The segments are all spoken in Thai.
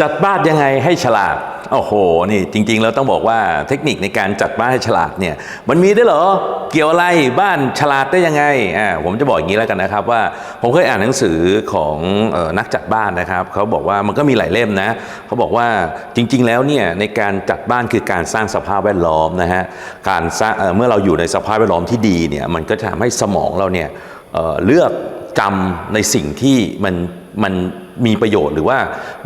จัดบ้านยังไงให้ฉลาด โอ้โห นี่จริง ๆ แล้วต้องบอกว่าเทคนิคในการจัดบ้านให้ฉลาดเนี่ย มันมีได้เหรอ เกี่ยวอะไร บ้านฉลาดได้ยังไง อ่า ผมจะบอกอย่างนี้แล้วกันนะครับว่า ผมเคยอ่านหนังสือของออนักจัดบ้านนะครับ เขาบอกว่ามันก็มีหลายเล่มนะ เขาบอกว่าจริง ๆ แล้วเนี่ยในการจัดบ้านคือการสร้างสภาพแวดล้อมนะฮะ การสร้างเเมื่อเราอยู่ในสภาพแวดล้อมที่ดีเนี่ย มันก็จะทำให้สมองเราเนี่ยเเลือกจำในสิ่งที่มันมัน มีประโยชน์หรือว่า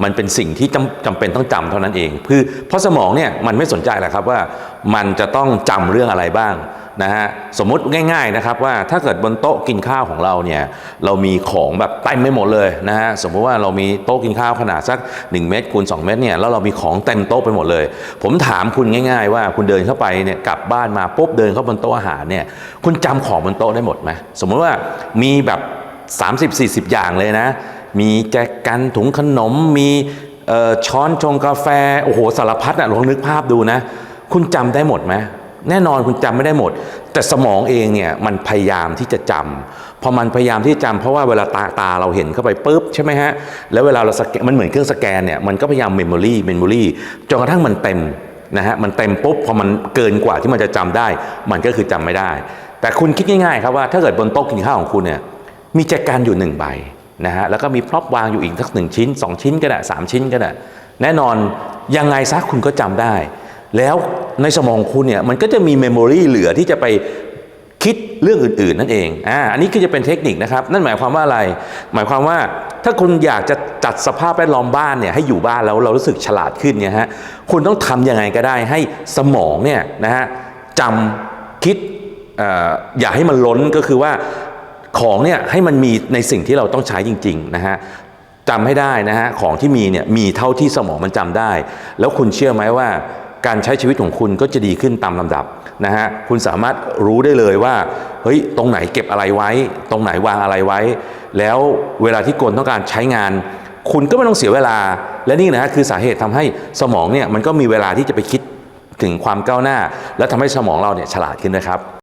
มันเป็นสิ่งที่จำจำเป็นต้องจำเท่านั้นเองคือเพราะสมองเนี่ยมันไม่สนใจแหละครับว่ามันจะต้องจำเรื่องอะไรบ้างนะฮะสมมุติง่ายๆนะครับว่าถ้าเกิดบนโต๊ะกินข้าวของเราเนี่ยเรามีของแบบเต็มไม่หมดเลยนะฮะสมมติว่าเรามีโต๊ะกินข้าวขนาดสัก 1 เมตรคูณ2เมตรเนี่ยแล้วเรามีของเต็มโต๊ะไปหมดเลย ผมถามคุณง่าย ๆ ว่าคุณเดินเข้าไปเนี่ยกลับบ้านมาปุ๊บเดินเข้าบนโต๊ะอาหารเนี่ยคุณจำของบนโต๊ะได้หมดไหมสมมติว่ามีแบบ 30-40 อย่างเลยนะ มีแจกันถุงขนม มีช้อนชงกาแฟ โอ้โห สารพัดอะลองนึกภาพดูนะ คุณจำได้หมดไหมแน่นอนคุณจำไม่ได้หมด แต่สมองเองเนี่ยมันพยายามที่จะจำพอมันพยายามที่จะจำเพราะว่าเวลาตาตาเราเห็นเข้าไปปุ๊บใช่ไหมฮะ แล้วเวลาเราสแกนมันเหมือนเครื่องสแกนเนี่ยมันก็พยายามเมมโมรีเมมโมรีจนกระทั่งมันเต็มนะฮะมันเต็มปุ๊บพอมันเกินกว่าที่มันจะจำได้ มันก็คือจำไม่ได้ แต่คุณคิดง่ายๆครับว่าถ้าเกิดบนโต๊ะกินข้าวของคุณเนี่ยมีแจกันอยู่หนึ่งใบ นะฮะแล้วก็มีพร็อพวางอยู่อีกสักหนึ่งชิ้น 2 ชิ้นก็ได้สามชิ้นก็ได้แน่นอนยังไงซะคุณก็จำได้ แล้วในสมองคุณเนี่ยมันก็จะมีเมมโมรีเหลือที่จะไปคิดเรื่องอื่น ๆ นั่นเองอ่าอันนี้คือจะเป็นเทคนิคนะครับ นั่นหมายความว่าอะไร หมายความว่าถ้าคุณอยากจะจัดสภาพแวดล้อมบ้านเนี่ยให้อยู่บ้านแล้วเรารู้สึกฉลาดขึ้นเนี่ยฮะคุณต้องทำยังไงก็ได้ให้สมองเนี่ยนะฮะจำคิดออย่าให้มันล้นก็คือว่า ของเนี่ยให้มันมีในสิ่งที่เราต้องใช้จริงๆนะฮะจำให้ได้นะฮะของที่มีเนี่ยมีเท่าที่สมองมันจำได้ แล้วคุณเชื่อไหมว่า การใช้ชีวิตของคุณก็จะดีขึ้นตามลำดับนะฮะคุณสามารถรู้ได้เลยว่าเฮ้ยตรงไหนเก็บอะไรไว้ ตรงไหนวางอะไรไว้ แล้วเวลาที่คนต้องการใช้งาน คุณก็ไม่ต้องเสียเวลา และนี่นะฮะคือสาเหตุทำให้สมองเนี่ยมันก็มีเวลาที่จะไปคิดถึงความก้าวหน้า และทำให้สมองเราเนี่ยฉลาดขึ้นนะครับ